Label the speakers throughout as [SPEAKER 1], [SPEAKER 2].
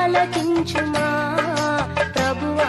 [SPEAKER 1] ఆలకించుమా ప్రభువా?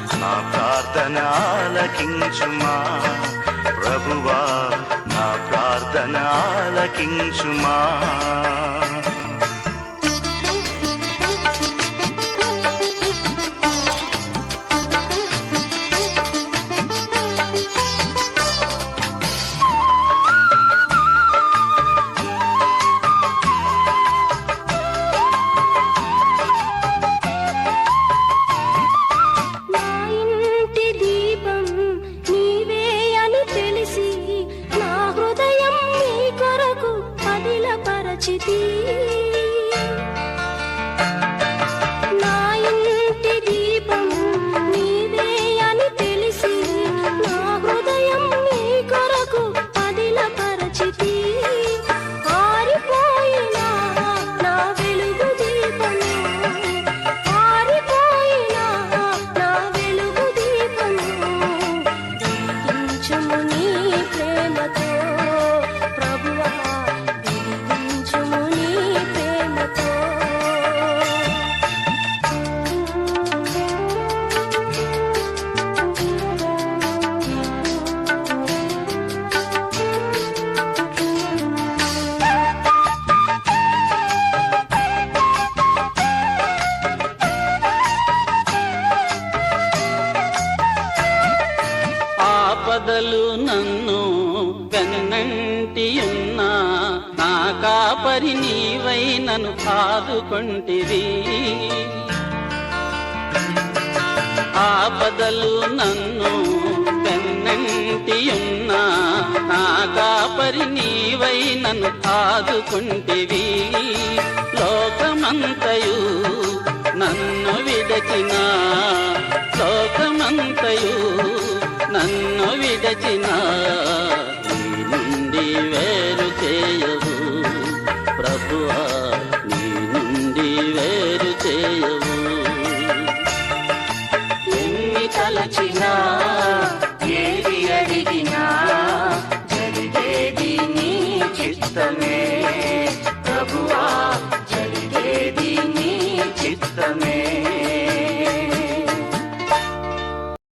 [SPEAKER 2] ప్రార్థనాలకించుమా. ప్రభువా నా
[SPEAKER 1] ప్రార్థనాలకించుమా. పదిలపరచితి
[SPEAKER 3] వెన్నంటియున్నా నా కాపరి నీవై నన్ను ఆదుకొంటివి. ఆపదలు నన్ను వెన్నంటియున్నా నా కాపరి నీవై నన్ను ఆదుకుంటివి. లోకమంతయు నన్ను విడచిన లోకమంతయు నన్ను విడచిన. ప్రభువా నీ నుండి వేరు చేయవు.
[SPEAKER 2] ఎన్ని తలచినా ఏది అడిగినా జరిగేది నీ చిత్తమే.